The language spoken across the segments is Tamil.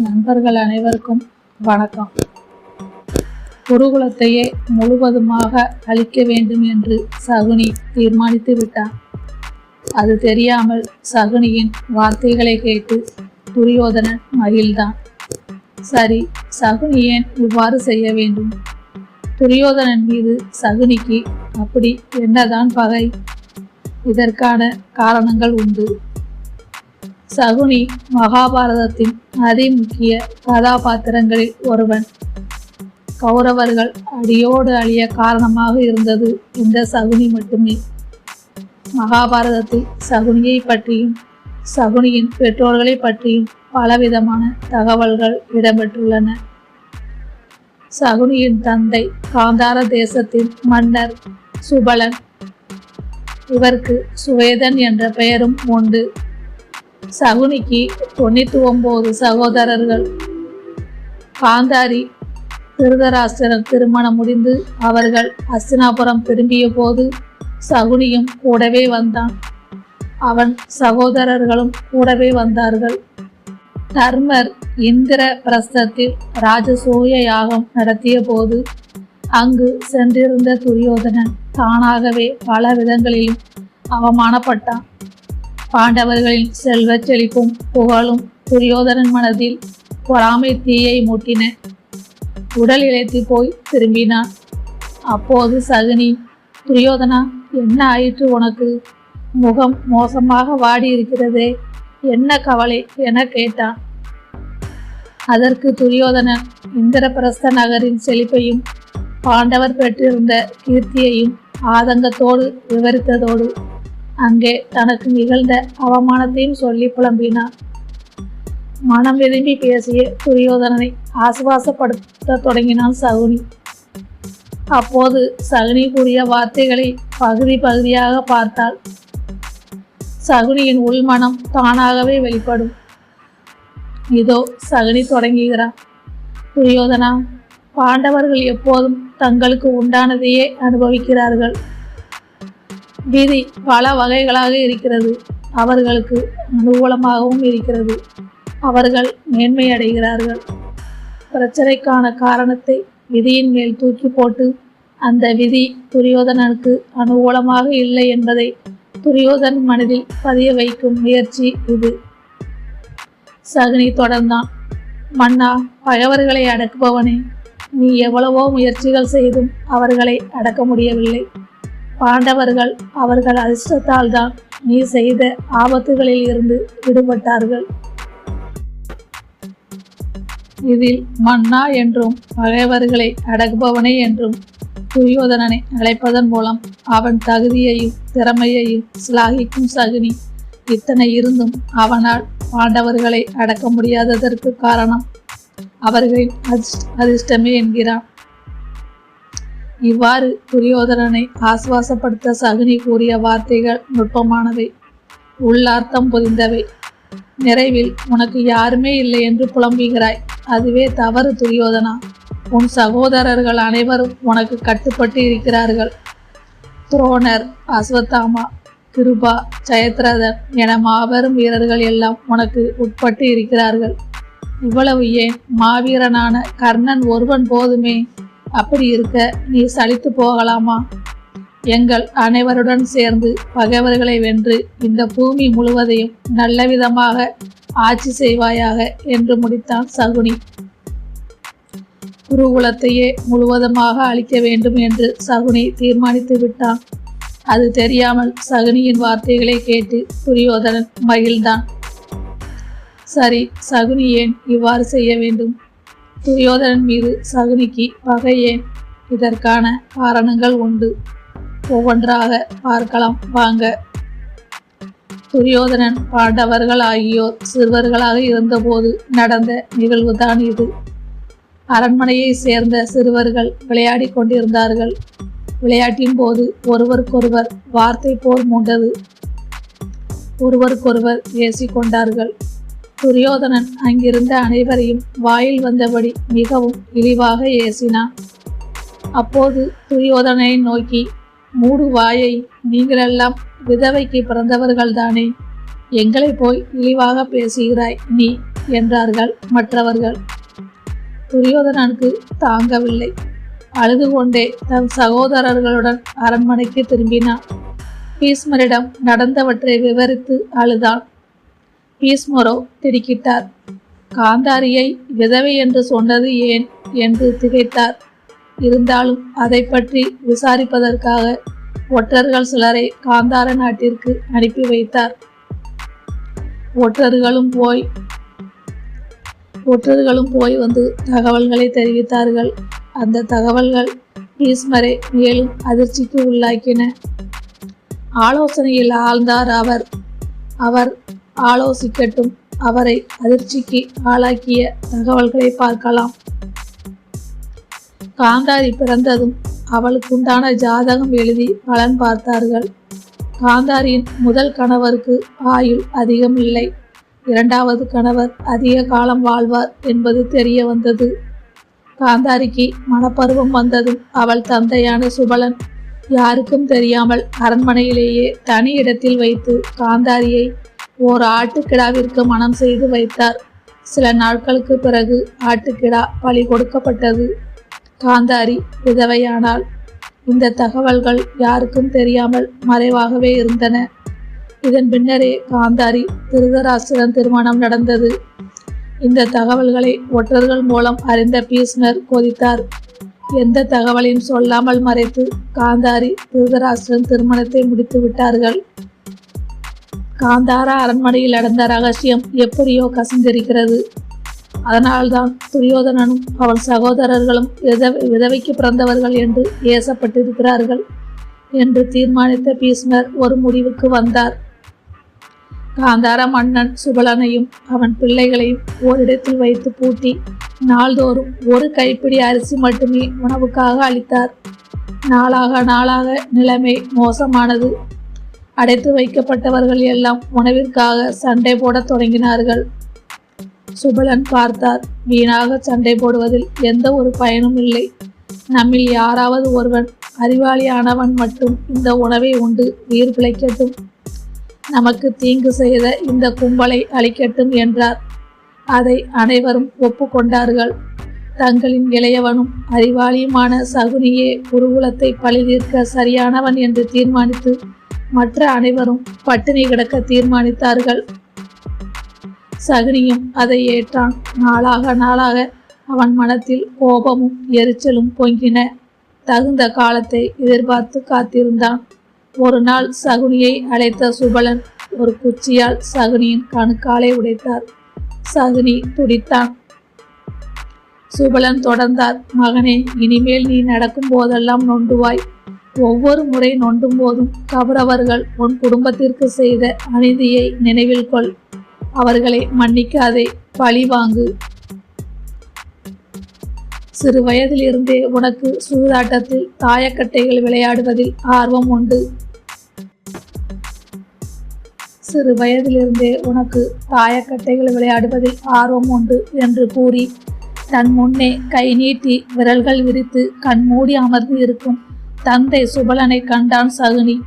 நண்பர்கள் அனைவருக்கும் வணக்கம். குருகுலத்தையே முழுவதுமாக அழிக்க வேண்டும் என்று சகுனி தீர்மானித்து விட்டான். அது தெரியாமல் சகுனியின் வார்த்தைகளை கேட்டு துரியோதனன் மகிழ்ந்தான். சரி சகுனி ஏன் இவ்வாறு செய்ய வேண்டும்? துரியோதனன் மீது சகுனிக்கு அப்படி என்னதான் பகை? இதற்கான காரணங்கள் உண்டு. சகுனி மகாபாரதத்தின் அதிமுக்கிய கதாபாத்திரங்களில் ஒருவன். கௌரவர்கள் அடியோடு அழிய காரணமாக இருந்தது இந்த சகுனி மட்டுமே. மகாபாரதத்தில் சகுனியை பற்றியும் சகுனியின் பெற்றோர்களை பற்றியும் பலவிதமான தகவல்கள் இடம்பெற்றுள்ளன. சகுனியின் தந்தை காந்தார தேசத்தின் மன்னர் சுபலன். இவருக்கு சுவேதன் என்ற பெயரும் உண்டு. சகுனிக்கு தொண்ணூத்தி ஒன்பது சகோதரர்கள். காந்தாரி திருதராஷ்டிரன் திருமணம் முடிந்து அவர்கள் அஸ்தினாபுரம் திரும்பிய போது சகுனியும் கூடவே வந்தான். அவன் சகோதரர்களும் கூடவே வந்தார்கள். தர்மர் இந்திர பிரஸ்தத்தில் ராஜசூய யாகம் நடத்திய போது அங்கு சென்றிருந்த துரியோதனன் தானாகவே பல விதங்களிலும் அவமானப்பட்டான். பாண்டவர்களின் செல்வச் செழிப்பும் புகழும் துரியோதனன் மனதில் பொறாமை தீயை மூட்டின உடல் இழைத்து போய் திரும்பினான் அப்போது சகுனி துரியோதனா என்ன ஆயிற்று உனக்கு? முகம் மோசமாக வாடி இருக்கிறதே என்ன கவலை? என கேட்டான். அதற்கு துரியோதனன் இந்திரபிரஸ்த நகரின் செழிப்பையும் பாண்டவர் பெற்றிருந்த கீர்த்தியையும் ஆதங்கத்தோடு விவரித்ததோடு அங்கே தனக்கு நிகழ்ந்த அவமானத்தையும் சொல்லி புலம்பினான். மனம் விரும்பி பேசிய துரியோதனனை ஆசுவாசப்படுத்த தொடங்கினான் சகுனி. அப்போது சகுனி கூறிய வார்த்தைகளை பகுதி பகுதியாக பார்த்தாள். சகுனியின் உள்மனம் தானாகவே வெளிப்படும். இதோ சகுனி தொடங்குகிறான் துரியோதனா பாண்டவர்கள் எப்போதும் தங்களுக்கு உண்டானதையே அனுபவிக்கிறார்கள். விதி பல வகைகளாக இருக்கிறது. அவர்களுக்கு அனுகூலமாகவும் இருக்கிறது. அவர்கள் மேன்மையடைகிறார்கள் பிரச்சனைக்கான காரணத்தை விதியின் மேல் தூக்கி போட்டு அந்த விதி துரியோதனனுக்கு அனுகூலமாக இல்லை என்பதை துரியோதன் மனதில் பதிய வைக்கும் முயற்சி இது. சகுனி தொடர்ந்தான். மன்னா பகைவர்களை அடக்குபவனே நீ எவ்வளவோ முயற்சிகள் செய்தும் அவர்களை அடக்க முடியவில்லை. பாண்டவர்கள் அவர்கள் அதிர்ஷ்டத்தால் தான் நீ செய்த ஆபத்துகளில் இருந்து விடுபட்டார்கள். இதில் மன்னா என்றும் பகைவர்களை அடக்குபவனே என்றும் துரியோதனனை அழைப்பதன் மூலம் அவன் தகுதியையும் திறமையையும் சிலாகிக்கும் சகுனி இத்தனை இருந்தும் அவனால் பாண்டவர்களை அடக்க முடியாததற்கு காரணம் அவர்களின் அதிர்ஷ்ட அதிர்ஷ்டமே என்கிறான். இவ்வாறு துரியோதனனை ஆசுவாசப்படுத்த சகுனி கூறிய வார்த்தைகள் நுட்பமானவை. உள்ளார்த்தம் புரிந்தவை. நிறைவில் உனக்கு யாருமே இல்லை என்று புலம்புகிறாய். அதுவே தவறு துரியோதனா. உன் சகோதரர்கள் அனைவரும் உனக்கு கட்டுப்பட்டு இருக்கிறார்கள். துரோணர் அஸ்வத்தாமா கிருபா ஜெயத்ரதன் என மாபெரும் வீரர்கள் எல்லாம் உனக்கு உட்பட்டு இருக்கிறார்கள். இவ்வளவு ஏன்? மாவீரனான கர்ணன் ஒருவன் போதுமே. அப்படி இருக்க நீ சலித்து போகலாமா? எங்கள் அனைவருடன் சேர்ந்து பகைவர்களை வென்று இந்த பூமி முழுவதையும் நல்ல விதமாக ஆட்சி செய்வாயாக என்று முடித்தான் சகுனி. குருகுலத்தையே முழுவதுமாக அழிக்க வேண்டும் என்று சகுனி தீர்மானித்து விட்டான். அது தெரியாமல் சகுனியின் வார்த்தைகளை கேட்டு துரியோதனன் மகிழ்ந்தான். சரி சகுனி ஏன் இவ்வாறு செய்ய வேண்டும்? துரியோதனன் மீது சகுனிக்கு பகை ஏன் இதற்கான காரணங்கள் உண்டு. ஒவ்வொன்றாக பார்க்கலாம். வாங்க. துரியோதனன் பாண்டவர்கள் ஆகியோர் சிறுவர்களாக இருந்தபோது நடந்த நிகழ்வுதான் இது. அரண்மனையை சேர்ந்த சிறுவர்கள் விளையாடி கொண்டிருந்தார்கள். விளையாட்டின் போது ஒருவருக்கொருவர் வார்த்தை போர் மூண்டது. ஒருவருக்கொருவர் பேசிக்கொண்டார்கள் துரியோதனன் அங்கிருந்த அனைவரையும் வாயில் வந்தபடி மிகவும் இழிவாக ஏசினான். அப்போது துரியோதனனை நோக்கி மூடு வாயை நீங்களெல்லாம் விதவைக்கு பிறந்தவர்கள்தானே எங்களை போய் இழிவாக பேசுகிறாய் நீ என்றார்கள் மற்றவர்கள். துரியோதனனுக்கு தாங்கவில்லை. அழுது கொண்டே தன் சகோதரர்களுடன் அரண்மனைக்கு திரும்பினான். பீஸ்மரிடம் நடந்தவற்றை விவரித்து அழுதான். பீஸ்மரோ திடுக்கிட்டார். காந்தாரியை விதவை என்று சொன்னது ஏன் என்று திகைத்தார். இருந்தாலும் அதை பற்றி விசாரிப்பதற்காக ஒற்றர்கள் சிலரை காந்தார நாட்டிற்கு அனுப்பி வைத்தார். ஒற்றர்களும் போய் ஒற்றர்களும் போய் வந்து தகவல்களை தெரிவித்தார்கள். அந்த தகவல்கள் பீஸ்மரை மேலும் அதிர்ச்சிக்கு உள்ளாக்கின. ஆலோசனையில் ஆழ்ந்தார் அவர். அவர் ஆலோசிக்கட்டும். அவரை அதிர்ச்சிக்கு ஆளாக்கிய தகவல்களை பார்க்கலாம். காந்தாரி பிறந்ததும் அவளுக்குண்டான ஜாதகம் எழுதி பலன் பார்த்தார்கள். காந்தாரியின் முதல் கணவருக்கு ஆயுள் அதிகம் இல்லை. இரண்டாவது கணவர் அதிக காலம் வாழ்வார் என்பது தெரிய வந்தது. காந்தாரிக்கு மனப்பருவம் வந்ததும் அவள் தந்தையான சுபலன் யாருக்கும் தெரியாமல் அரண்மனையிலேயே தனி இடத்தில் வைத்து காந்தாரியை ஓர் ஆட்டுக்கிடாவிற்கு மனம் செய்து வைத்தார். சில நாட்களுக்கு பிறகு ஆட்டுக்கிடா பலி கொடுக்கப்பட்டது. காந்தாரி விதவையானாள். இந்த தகவல்கள் யாருக்கும் தெரியாமல் மறைவாகவே இருந்தன. இதன் பின்னரே காந்தாரி திருதராசுடன் திருமணம் நடந்தது. இந்த தகவல்களை ஒற்றர்கள் மூலம் அறிந்த பீஸ்னர் கொதித்தார். எந்த தகவலையும் சொல்லாமல் மறைத்து காந்தாரி திருதராசுடன் திருமணத்தை முடித்து விட்டார்கள் காந்தாரா அரண்மனையில் நடந்த ரகசியம் எப்படியோ கசிந்திருக்கிறது. அதனால்தான் துரியோதனனும் அவன் சகோதரர்களும் விதவைக்கு பிறந்தவர்கள் என்று ஏசப்பட்டிருக்கிறார்கள் என்று தீர்மானித்த பீஷ்மர் ஒரு முடிவுக்கு வந்தார். காந்தார மன்னன் சுபலனையும் அவன் பிள்ளைகளையும் ஓரிடத்தில் வைத்து பூட்டி நாள்தோறும் ஒரு கைப்பிடி அரிசி மட்டுமே உணவுக்காக அளித்தார். நாளாக நாளாக நிலைமை மோசமானது. அடைத்து வைக்கப்பட்டவர்கள் எல்லாம் உணவிற்காக சண்டை போடத் தொடங்கினார்கள். சுபலன் பார்த்தார் வீணாக சண்டை போடுவதில் எந்த ஒரு பயனும் இல்லை. நம்மில் யாராவது ஒருவன் அறிவாளியானவன் மட்டும் இந்த உணவை உண்டு உயிர் பிழைக்கட்டும். நமக்கு தீங்கு செய்த இந்த கும்பலை அழிக்கட்டும் என்றார். அதை அனைவரும் ஒப்புக்கொண்டார்கள். தங்களின் இளையவனும் அறிவாளியுமான சகுனியே குருகுலத்தை பழிதீர்க்க சரியானவன் என்று தீர்மானித்து மற்ற அனைவரும் பட்டினி கிடக்க தீர்மானித்தார்கள். சகுனியும் அதை ஏற்றான். நாளாக நாளாக அவன் மனத்தில் கோபமும் எரிச்சலும் பொங்கின. தகுந்த காலத்தை எதிர்பார்த்து காத்திருந்தான். ஒரு நாள் சகுனியை அழைத்த சுபலன் ஒரு குச்சியால் சகுனியின் கணுக்காலை உடைத்தார். சகுனி துடித்தான். சுபலன் தொடர்ந்தார் மகனே இனிமேல் நீ நடக்கும் போதெல்லாம் நொண்டுவாய் ஒவ்வொரு முறை நொண்டும் போதும் கௌரவர்கள் உன் குடும்பத்திற்கு செய்த அநீதியை நினைவில் கொள். அவர்களை மன்னிக்காதே பழி வாங்கு. சிறு வயதிலிருந்தே உனக்கு சூதாட்டத்தில் தாயக்கட்டைகள் விளையாடுவதில் ஆர்வம் உண்டு. சிறு வயதிலிருந்தே உனக்கு தாயக்கட்டைகள் விளையாடுவதில் ஆர்வம் உண்டு என்று கூறி தன் முன்னே கை நீட்டி விரல்கள் விரித்து கண்மூடி அமர்ந்து இருக்கும். தந்தை சுபலனை கண்டான் சகுனி.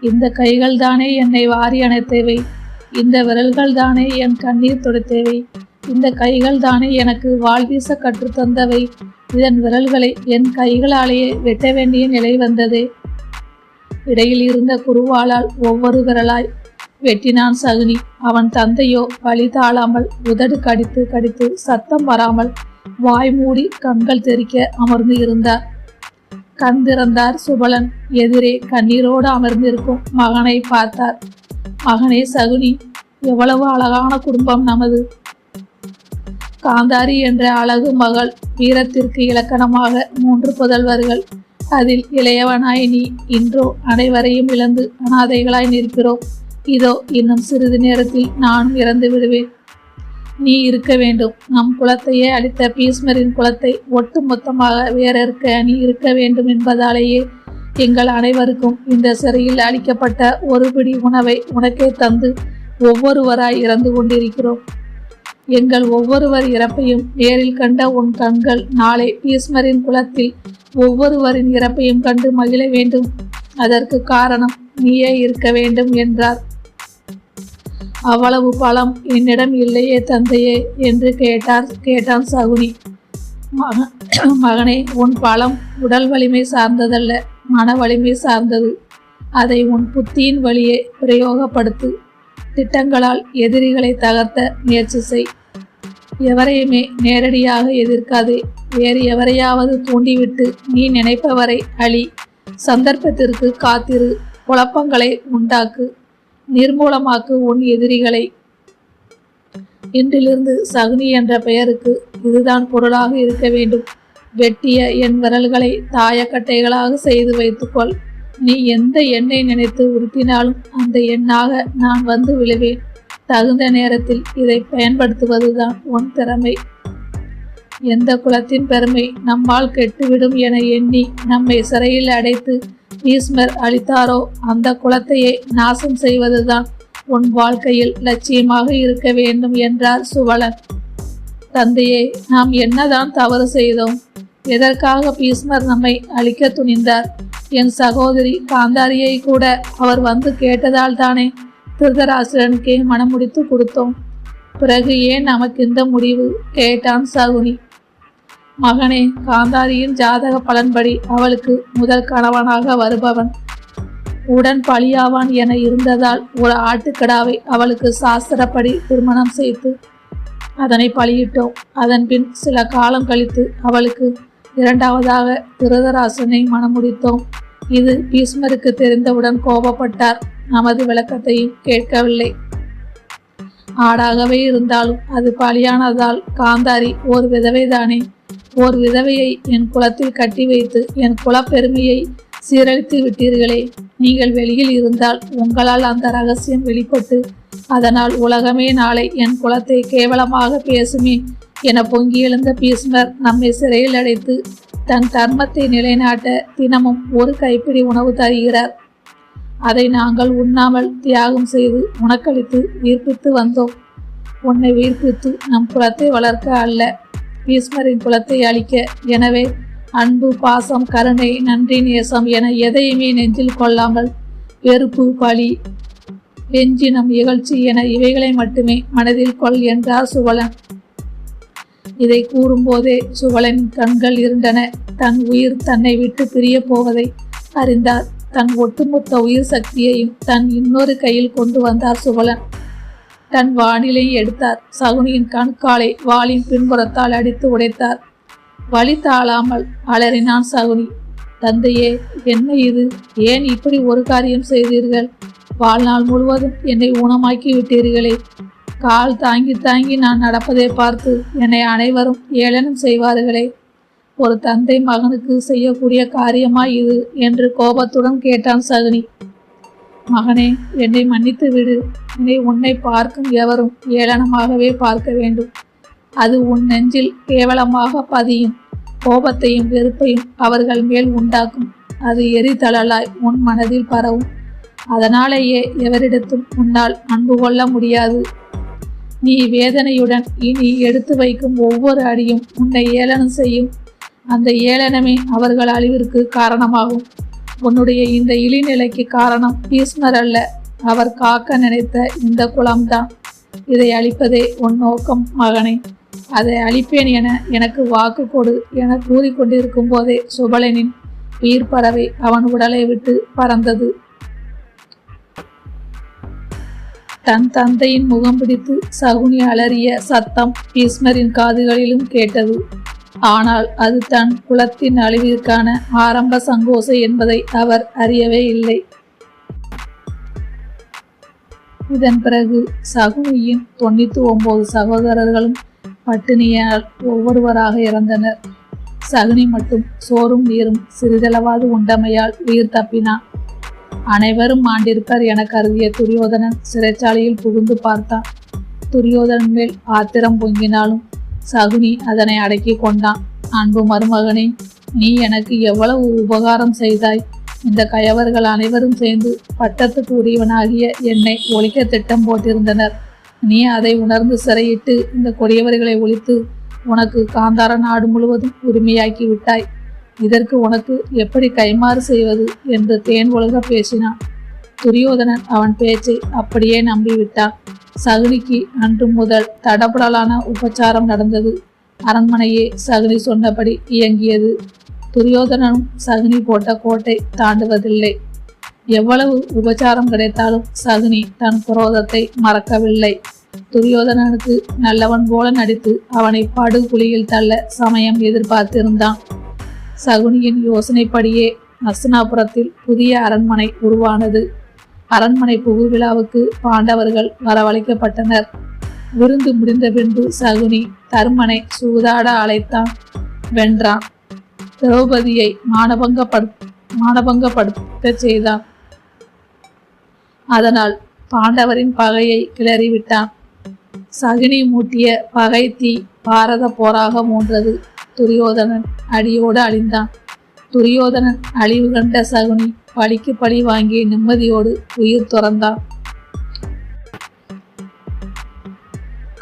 இந்த கைகள் தானே என்னை வாரி அணைத்தேவை. இந்த விரல்கள் தானே என் கண்ணீர் தொடுத்தவை. இந்த கைகள் தானே எனக்கு வாழ்வீச கற்றுத்தந்தவை இதன் விரல்களை என் கைகளாலேயே வெட்ட வேண்டிய நிலை வந்ததே. இடையில் இருந்த குருவாளால் ஒவ்வொரு விரலாய் வெட்டினான் சகுனி. அவன் தந்தையோ வழி தாழாமல் உதடு கடித்து கடித்து சத்தம் வராமல் வாய் மூடி கண்கள் தெரிக்க அமர்ந்து இருந்தார். கண்திறந்தார் சுபலன். எதிரே கண்ணீரோடு அமர்ந்திருக்கும் மகனை பார்த்தார். மகனே சகுனி எவ்வளவு அழகான குடும்பம் நமது. காந்தாரி என்ற அழகு மகள் வீரத்திற்கு இலக்கணமாக மூன்று புதல்வர்கள். அதில் இளையவனாய் நீ இன்றோ அனைவரையும் இழந்து அனாதைகளாய் நிற்கிறோம். இதோ இன்னும் சிறிது நேரத்தில் நானும் இறந்து விடுவேன் நீ இருக்க வேண்டும். நம் குலத்தையே அளித்த பீஸ்மரின் குலத்தை ஒட்டு மொத்தமாக வேறறுக்க நீ இருக்க வேண்டும் என்பதாலேயே எங்கள் அனைவருக்கும் இந்த சிறையில் அளிக்கப்பட்ட ஒரு பிடி உணவை உனக்கே தந்து ஒவ்வொருவராய் இறந்து கொண்டிருக்கிறோம். எங்கள் ஒவ்வொருவர் இறப்பையும் நேரில் கண்ட உன் கண்கள் நாளை பீஸ்மரின் குலத்தில் ஒவ்வொருவரின் இறப்பையும் கண்டு மகிழ வேண்டும். அதற்கு காரணம் நீயே இருக்க வேண்டும் என்றார். அவ்வளவு பலம் என்னிடம் இல்லையே தந்தையே என்று கேட்டார் கேட்டான் சகுனி. மகனே உன் பலம் உடல் வலிமை சார்ந்ததல்ல மன வலிமை சார்ந்தது. அதை உன் புத்தியின் வழியே பிரயோகப்படுத்து. திட்டங்களால் எதிரிகளை தகர்த்த முயற்சி செய். எவரையுமே நேரடியாக எதிர்க்காதே. வேறு எவரையாவது தூண்டிவிட்டு நீ நினைப்பவரை அழி. சந்தர்ப்பத்திற்கு காத்திரு. குழப்பங்களை உண்டாக்கு. நிர்மூலமாக்கு உன் எதிரிகளை. இன்றிலிருந்து சகுனி என்ற பெயருக்கு இதுதான் பொருளாக இருக்க வேண்டும். வெட்டிய என் விரல்களை தாயக்கட்டைகளாக செய்து வைத்துக்கொள். நீ எந்த எண்ணை நினைத்து உருட்டினாலும் அந்த எண்ணாக நான் வந்து விழுவேன். தகுந்த நேரத்தில் இதை பயன்படுத்துவதுதான் உன் திறமை. எந்த குலத்தின் பெருமை நம்மால் கெட்டுவிடும் என எண்ணி நம்மை சிறையில் அடைத்து பீஸ்மர் அளித்தாரோ அந்த குலத்தையே நாசம் செய்வதுதான் உன் வாழ்க்கையில் லட்சியமாக இருக்க வேண்டும் என்றார் சுவலன். தந்தையே நாம் என்னதான் தவறு செய்தோம் எதற்காக பீஸ்மர் நம்மை அழிக்க துணிந்தார்? என் சகோதரி காந்தாரியை கூட அவர் வந்து கேட்டதால் தானே திருதராசிரனுக்கே மனமுடித்து கொடுத்தோம். பிறகு ஏன் நமக்கு இந்த முடிவு? கேட்டான் சகுனி. மகனே காந்தாரியின் ஜாதக பலன்படி அவளுக்கு முதல் கணவனாக வருபவன். உடன் பலியாவான் என இருந்ததால் ஒரு ஆட்டுக்கடாவை அவளுக்கு சாஸ்திரப்படி திருமணம் செய்து அதனை பலியிட்டோம் அதன் பின் சில காலம் கழித்து அவளுக்கு இரண்டாவதாக திருதராசனை மனமுடித்தோம் இது பீஷ்மருக்கு தெரிந்தவுடன் கோபப்பட்டார். நமது விளக்கத்தையும் கேட்கவில்லை. ஆடாகவே இருந்தாலும் அது பலியானதால் காந்தாரி ஒரு விதவைதானே. ஓர் விதவையை என் குலத்தில் கட்டி வைத்து என் குலப்பெருமையை சீரழித்து விட்டீர்களே. நீங்கள் வெளியில் இருந்தால் உங்களால் அந்த ரகசியம் வெளிப்பட்டு அதனால் உலகமே நாளை என் குலத்தை கேவலமாக பேசுமே என பொங்கி எழுந்த பீஸ்மர் நம்மை சிறையில் அடைத்து தன் தர்மத்தை நிலைநாட்ட தினமும் ஒரு கைப்பிடி உணவு தருகிறார். அதை நாங்கள் உண்ணாமல் தியாகம் செய்து உனக்களித்து உயிர்ப்பித்து வந்தோம். உன்னை உயிர்ப்பித்து நம் குலத்தை வளர்க்க அல்ல. ஈஸ்வரின் குலத்தை அழிக்க. எனவே அன்பு பாசம் கருணை நன்றி நேசம் என எதையுமே நெஞ்சில் கொள்ளாமல் வெறுப்பு பழி வெஞ்சினம் இகழ்ச்சி என இவைகளை மட்டுமே மனதில் கொள் என்றார் சுவலன். இதை கூறும்போதே சுவலனின் கண்கள் இருண்டன. தன் உயிர் தன்னை விட்டு பிரிய போவதை அறிந்தார். தன் ஒட்டுமொத்த உயிர் சக்தியையும் தன் இன்னொரு கையில் கொண்டு வந்தார் சுவலன். தன் வானிலை எடுத்தார். சகுனியின் கண்காலை வாளின் பின்புறத்தால் அடித்து உடைத்தார். வழி தாழாமல் அலறினான் சகுனி. தந்தையே என்ன இது? ஏன் இப்படி ஒரு காரியம் செய்தீர்கள்? வாழ்நாள் முழுவதும் என்னை ஊனமாக்கி விட்டீர்களே கால் தாங்கி தாங்கி நான் நடப்பதை பார்த்து என்னை அனைவரும் ஏளனம் செய்வார்களே. ஒரு தந்தை மகனுக்கு செய்யக்கூடிய காரியமா இது? என்று கோபத்துடன் கேட்டான் சகுனி. மகனே என்னை மன்னித்து விடு நீ உன்னை பார்க்கும் எவரும் ஏளனமாகவே பார்க்க வேண்டும். அது உன் நெஞ்சில் கேவலமாக பதியும். கோபத்தையும் வெறுப்பையும் அவர்கள் மேல் உண்டாக்கும். அது எரிதழலாய் உன் மனதில் பரவும். அதனாலேயே எவரிடத்தும் உன்னால் அன்பு கொள்ள முடியாது. நீ வேதனையுடன் இனி எடுத்து வைக்கும் ஒவ்வொரு அடியும் உன்னை ஏளனம் செய்யும். அந்த ஏளனமே அவர்கள் அழிவிற்கு காரணமாகும். உன்னுடைய இந்த இழிநிலைக்கு காரணம் பீஸ்மர் அல்ல. அவர் காக்க நினைத்த இந்த குலம்தான் இதை அழிப்பதே உன் நோக்கம் மகனே. அதை அழிப்பேன் என எனக்கு வாக்கு கொடு என கூறிக்கொண்டிருக்கும் போதே சுபலனின் உயிர் பறவை அவன் உடலை விட்டு பறந்தது. தன் தந்தையின் முகம் பிடித்து சகுனி அலறிய சத்தம் பீஸ்மரின் காதுகளிலும் கேட்டது. ஆனால் அது தன் குலத்தின் அழிவிற்கான ஆரம்ப சங்கோசை என்பதை அவர் அறியவே இல்லை. இதன் பிறகு சகுனியின் தொண்ணூற்றி ஒன்பது சகோதரர்களும் பட்டினியால் ஒவ்வொருவராக இறந்தனர். சகுனி மட்டும் சோறும் நீரும் சிறிதளவாது உண்டமையால் உயிர் தப்பினான். அனைவரும் ஆண்டிருப்பர் என கருதிய துரியோதனன் சிறைச்சாலையில் புகுந்து பார்த்தான். துரியோதனன் மேல் ஆத்திரம் பொங்கினாலும் சகுனி அதனை அடக்கி கொண்டான். அன்பு மருமகனே நீ எனக்கு எவ்வளவு உபகாரம் செய்தாய்? இந்த கயவர்கள் அனைவரும் சேர்ந்து பட்டத்துக்கு உரியவனாகிய என்னை ஒழிக்க திட்டம் போட்டிருந்தனர். நீ அதை உணர்ந்து சிறையிட்டு இந்த கொடியவர்களை ஒழித்து உனக்கு காந்தார நாடு முழுவதும் உரிமையாக்கி விட்டாய். இதற்கு உனக்கு எப்படி கைமாறு செய்வது என்று தேன் ஒழுக பேசினான். துரியோதனன் அவன் பேச்சை அப்படியே நம்பிவிட்டான். சகுனிக்கு அன்று முதல் தடபுடலான உபச்சாரம் நடந்தது. அரண்மனையே சகுனி சொன்னபடி இயங்கியது. துரியோதனனும் சகுனி போட்ட கோட்டை தாண்டுவதில்லை. எவ்வளவு உபச்சாரம் கிடைத்தாலும் சகுனி தன் குரோதத்தை மறக்கவில்லை. துரியோதனனுக்கு நல்லவன் போல நடித்து அவனை படுகுழியில் தள்ள சமயம் எதிர்பார்த்திருந்தான். சகுனியின் யோசனைப்படியே அஸ்தினாபுரத்தில் புதிய அரண்மனை உருவானது. அரண்மனை புகு விழாவுக்கு பாண்டவர்கள் வரவழைக்கப்பட்டனர். விருந்து முடிந்த பின்பு சகுனி தருமனை சூதாட அழைத்தான். வென்றான். திரௌபதியை மானபங்கப்படு மானபங்கப்படுத்த செய்தான் அதனால் பாண்டவரின் பகையை கிளறிவிட்டான். சகுனி மூட்டிய பகை தீ பாரத போராக மூன்றது துரியோதனன் அடியோடு அழிந்தான். துரியோதனன் அழிவு கண்ட சகுனி பழிக்கு பழி வாங்கி நிம்மதியோடு உயிர் துறந்தான்.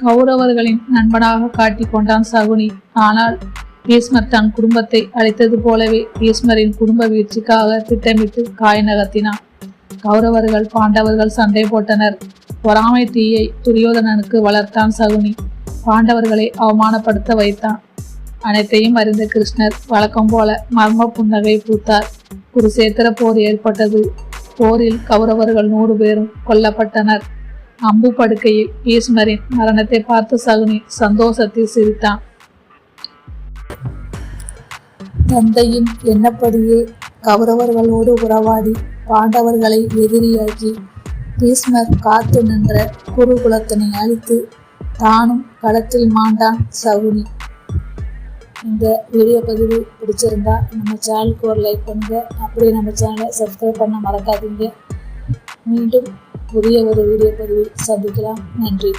கௌரவர்களின் நண்பனாக காட்டிக் கொண்டான் சகுனி. ஆனால் பீஸ்மர் தன் குடும்பத்தை அழைத்தது போலவே பீஸ்மரின் குடும்ப வீழ்ச்சிக்காக திட்டமிட்டு காய் நகர்த்தினான் கௌரவர்கள் பாண்டவர்கள் சண்டை போட்டனர். பொறாமை தீயை துரியோதனனுக்கு வளர்த்தான் சகுனி. பாண்டவர்களை அவமானப்படுத்த வைத்தான். அனைத்தையும் அறிந்த கிருஷ்ணர் வழக்கம் போல மர்ம புன்னகை பூத்தார். குருசேத்திர போர் ஏற்பட்டது. போரில் கௌரவர்கள் நூறு பேரும் கொல்லப்பட்டனர். அம்பு படுக்கையில் பீஷ்மரின் மரணத்தை பார்த்து சகுனி சந்தோஷத்தில் சிரித்தான். தந்தையின் எண்ணப்படியே கௌரவர்களோடு உறவாடி பாண்டவர்களை எதிரியாக்கி பீஷ்மர் காத்து நின்ற குருகுலத்தினை அழித்து தானும் களத்தில் மாண்டான் சகுனி. இந்த வீடியோ பதிவு பிடிச்சிருந்தா நம்ம சேனலுக்கு ஒரு லைக் பண்ணுங்க. அப்படியே நம்ம சேனலை சப்ஸ்கிரைப் பண்ண மறக்காதீங்க. மீண்டும் புதிய ஒரு வீடியோ பதிவில் சந்திக்கலாம். நன்றி.